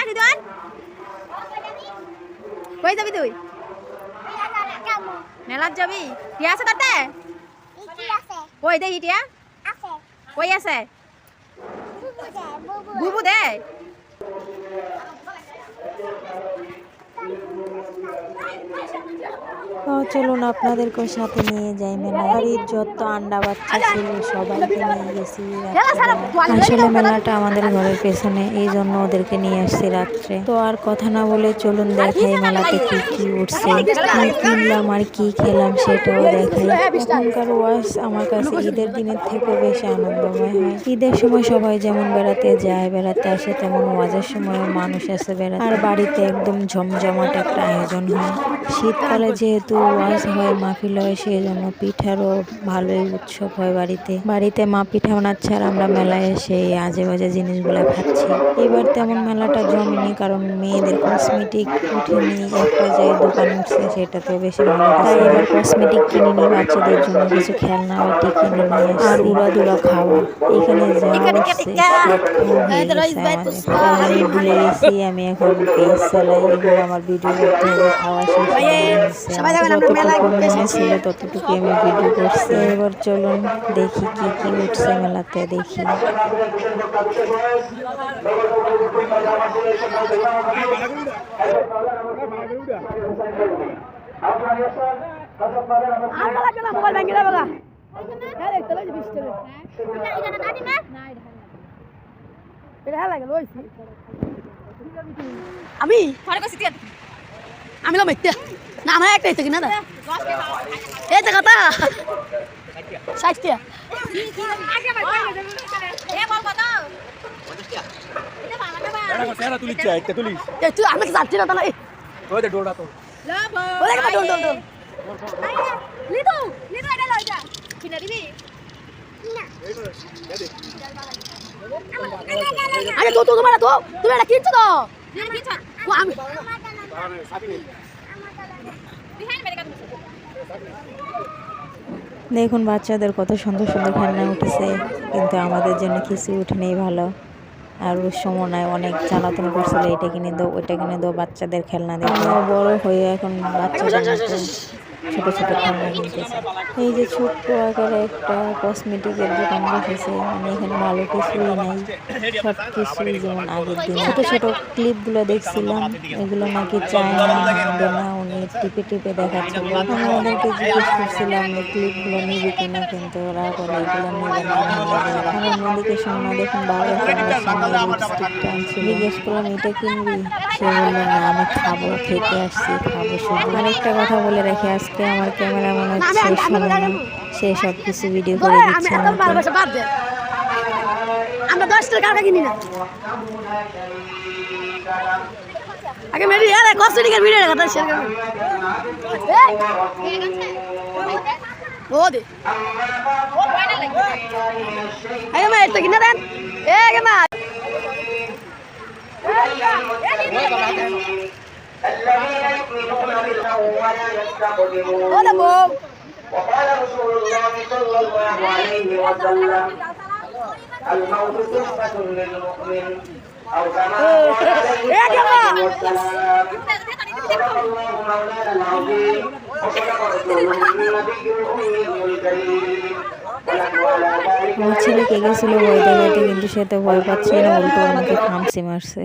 হ্যাঁ রিদওয়ান কই যাবি তুই? মেলাত যাবি? টিয়া আছে তাতে? কই দে টিয়া কই আছে? বুবু দে? চলুন আপনাদেরকে সাথে নিয়ে যাই মেলা বাড়ির যত আন্ডা বাচ্চা ছিল সবাইকে নিয়ে গেছি। আসলে মেলাটা আমাদের ঘরের পেছনে এই জন্য ওদেরকে নিয়ে আসছি রাত্রে। তো আর কথা না বলে চলুন দেখাই মেলাতে কি কি উঠছে কি কিনলাম আর কি খেলাম সেটাও দেখাই এখনকার ওয়াশ আমার কাছে ঈদের দিনের থেকে বেশি আনন্দময় হয়। ঈদের সময় সবাই যেমন বেড়াতে যায় বেড়াতে আসে তেমন ওয়াজের সময় মানুষ আসে বেড়াতে। আর বাড়িতে একদম ঝমঝমাট একটা আয়োজন হয়। শীতকালে যেহেতু ওয়াজ হয় মাহফিল হয় সেই জন্য পিঠারও ভালোই উৎসব হয় বাড়িতে। বাড়িতে মা পিঠা বানাচ্ছে আর আমরা মেলায় এসে এই আজে বাজে জিনিসগুলো খাচ্ছি। এবার তেমন মেলাটা জমেনি কারণ মেয়েদের কসমেটিক উঠেনি একটা যে দোকান উঠছে সেটা তো বেশি ভালো তাই এবার কসমেটিক কিনে নিই বাচ্চাদের জন্য কিছু খেলনা বাটি কিনে নিয়ে। আর উড়াদুরা খাওয়া। এখানে যা। আমি এখন পেজ চালাই আমার ভিডিও করতে হবে খাওয়া শেষ যতটুকু মনে ছিল ততটুকু আমি ভিডিও করছি। এবার চলুন দেখি কি কি উঠছে মেলাতে দেখি। আমি? আমি লো মেতে না আমার একটা থেকে না এই তো কথা। ষাটটা চেহারা তুলিস চাই একটা তুলিস তুই আমি যাচ্ছি না তাহলে? ওই দে তো লিদু এটা লই কিনা দিবি আরে তো তো তোমার তো তুমি এটা কিনছো তো? আমি দেখুন, বাচ্চাদের কত সুন্দর সুন্দর খেলনা উঠেছে, কিন্তু আমাদের জন্য কিছু উঠেনি ভালো। আর ওর সময় অনেক জ্বালাতন করছিল, এটা কিনে দাও, ওইটা কিনে দাও, বাচ্চাদের খেলনা দেখো। বড় হয়ে এখন মতো। ছোট ছোট খেলনা কিনতেছে এই যে ছোট্ট আকারে একটা কসমেটিকের দোকান বসেছে মানে এখানে ভালো কিছুই নাই। সব কিছুই যেমন আগের দিন। ছোট ছোট ক্লিপগুলো দেখছিলাম, এগুলো নাকি চায়না হবে না উনি টিপে টিপে দেখাচ্ছিল আমি ওদেরকে জিজ্ঞেস করছিলাম ক্লিপগুলো নিবি কিনা? কিন্তু ওরা বলে, এগুলো নেবে না আমার মেয়েদিকে শোনা দেখুন বাবার সামনে জিজ্ঞেস করলাম, এটা কিনবি? সে বলল না আমি খাব খেতে আসছি খাব শুধু। আরেকটা কথা বলে রেখে আজকে আমার ক্যামেরা মনে হচ্ছে সে সব কিছু ভিডিও করে দিচ্ছে আমরা দশ টাকা কিনি না। আগে মেরি আরে কস্মেটিকের ভিডিও কথা শেয়ার করবি। ও দে। আগে মা এটা কিনা দেন। এ আগে মা। وقال رسول الله صلى الله عليه وسلم الموت تحفة للمؤمن أو كما قال عليه الصلاة والسلام صدق الله مولانا العظيم وصدق رسوله النبي الأمي الكريم ونحن على ذلك আমার ছেলে কে গেছিল ভয় দেখাতে কিন্তু সে তো ভয় পাচ্ছে না উল্টো আমাকে খামসি মারছে